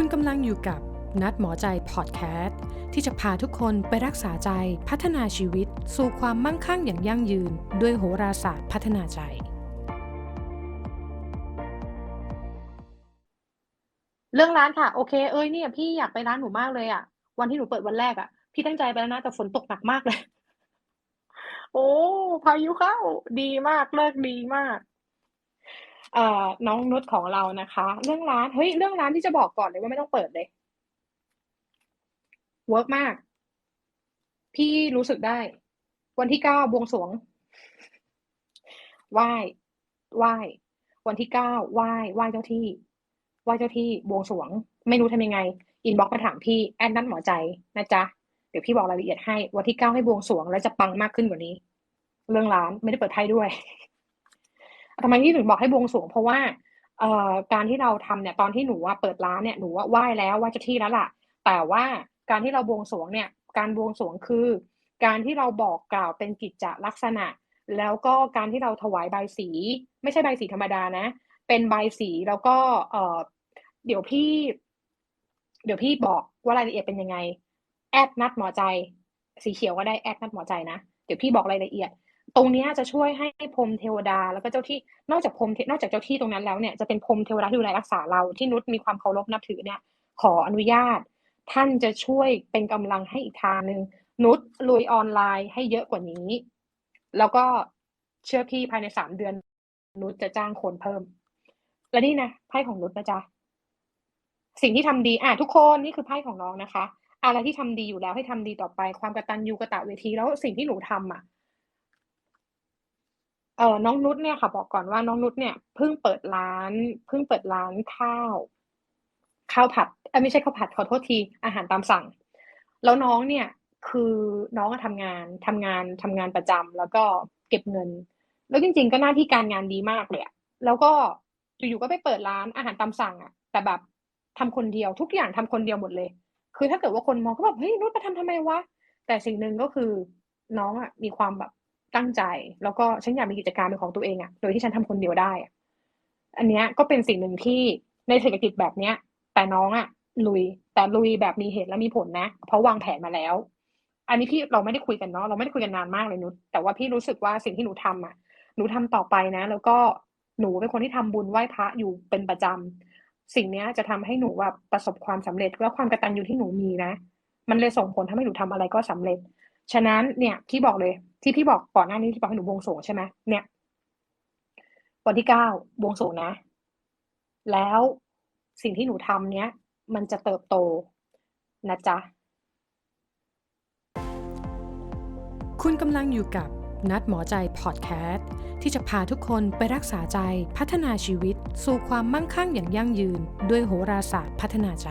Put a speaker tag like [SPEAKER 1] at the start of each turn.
[SPEAKER 1] คุณกำลังอยู่กับนัดหมอใจพอดแคสต์ที่จะพาทุกคนไปรักษาใจพัฒนาชีวิต สู่ความมั่งคั่งอย่างยั่งยืน ด้วยโหราศาสตร์พัฒนาใจ
[SPEAKER 2] เรื่องร้านค่ะ โอเคเอ้ยเนี่ยพี่อยากไปร้านหนูมากเลยอะ วันที่หนูเปิดวันแรกอะ พี่ตั้งใจไปแล้วนะแต่ฝนตกหนักมากเลย โอ้พายุเข้าดีมากเลิกดีมาก เอ่อน้องนุชของเรานะคะ เรื่องร้านเฮ้ยเรื่องร้านที่จะบอกก่อนเลยว่าไม่ต้องเปิดเลยเวิร์กมาก พี่รู้สึกได้ วันที่เก้าบวงสวงไหว้ไหว้วันที่เก้าไหว้ไหว้เจ้าที่ไหว้เจ้าที่บวงสวง ไม่รู้ทำยังไง อินบ็อกมาถามพี่แอดนัดหมอใจนะจ๊ะเดี๋ยวพี่บอกรายละเอียดให้ วันที่เก้าให้บวงสวงแล้วจะปังมากขึ้นกว่านี้ เรื่องร้านไม่ได้เปิดไพ่ด้วย ทำไมที่ถึงบอกให้บวงสรวงเพราะว่าเอ่อการที่เราทำเนี่ยตอนที่หนูว่าเปิดร้านเนี่ยหนูว่าไหว้แล้วไหว้เจ้าที่แล้วล่ะ แต่ว่าการที่เราบวงสรวงเนี่ยการบวงสรวงคือ การที่เราบอกกล่าวเป็นกิจจลักษณะ แล้วก็การที่เราถวายใบสี ไม่ใช่ใบสีธรรมดานะ เป็นใบสีแล้วก็เอ่อเดี๋ยวพี่ เดี๋ยวพี่บอกว่ารายละเอียดเป็นยังไง แอดนัดหมอใจ สีเขียวก็ได้แอดนัดหมอใจนะเดี๋ยวพี่บอกรายละเอียด ตรงนี้จะช่วยให้พรมเทวดา แล้วก็เจ้าที่นอกจากพรมนอกจากเจ้าที่ตรงนั้นแล้วเนี่ยจะเป็นพรมเทวดาที่ดูแลรักษาเราที่นุชมีความเคารพนับถือเนี่ย ขออนุญาต ท่านจะช่วยเป็นกำลังให้อีกทางหนึ่งนุชลุยออนไลน์ให้เยอะกว่านี้ แล้วก็เชื่อพี่ภายในสามเดือน นุชจะจ้างคนเพิ่ม และนี่นะไพ่ของนุชนะจ๊ะสิ่งที่ทำดีอะทุกคนนี่คือไพ่ของน้องนะคะ อะไรที่ทำดีอยู่แล้วให้ทำดีต่อไป ความกระตัญญูกะตะเวทีแล้วสิ่งที่หนูทำอะ เอ่อน้องนุชเนี่ยค่ะ บอกก่อนว่าน้องนุชเนี่ยเพิ่งเปิดร้านเพิ่งเปิดร้านข้าวข้าวผัดเอ๊ยไม่ใช่ข้าวผัดขอโทษทีอาหารตามสั่ง แล้วน้องเนี่ยคือน้องอะทำงานทำงานทำงานประจำแล้วก็เก็บเงิน แล้วจริง ๆ ก็หน้าที่การงานดีมากเลยแล้วก็อยู่ๆก็ไปเปิดร้านอาหารตามสั่งอะแต่แบบทำคนเดียวทุกอย่างทำคนเดียวหมดเลย คือถ้าเกิดว่าคนมองก็แบบเฮ้ยนุชมาทำทำไมวะแต่สิ่งหนึ่งก็คือน้องอะมีความแบบ ตั้งใจ แล้วก็ฉันอยากมีกิจการเป็นของตัวเองอะโดยที่ฉันทำคนเดียวได้อะอันเนี้ยก็เป็นสิ่งหนึ่งที่ในเศรษฐกิจแบบเนี้ย แต่น้องอะลุย แต่ลุยแบบมีเหตุและมีผลนะ เพราะวางแผนมาแล้ว อันนี้พี่เราไม่ได้คุยกันเนาะเราไม่ได้คุยกันนานมากเลยนุชแต่ว่าพี่รู้สึกว่าสิ่งที่หนูทำอะหนูทำต่อไปนะ แล้วก็หนูเป็นคนที่ทำบุญไหว้พระอยู่เป็นประจำสิ่งเนี้ยจะทำให้หนูแบบประสบความสำเร็จแล้วความกระตัญญูที่หนูมีนะ มันเลยส่งผลทำให้หนูทำอะไรก็สำเร็จ ฉะนั้นเนี่ยพี่บอกเลย ที่พี่บอกก่อนหน้านี้ที่บอกให้หนูบวงสงใช่ไหมเนี่ย วันที่เก้าบวงสงนะ แล้วสิ่งที่หนูทำเนี้ย มันจะเติบโตนะจ๊ะ
[SPEAKER 1] คุณกำลังอยู่กับนัดหมอใจพอดแคสต์ที่จะพาทุกคนไปรักษาใจพัฒนาชีวิต สู่ความมั่งคั่งอย่างยั่งยืน ด้วยโหราศาสตร์พัฒนาใจ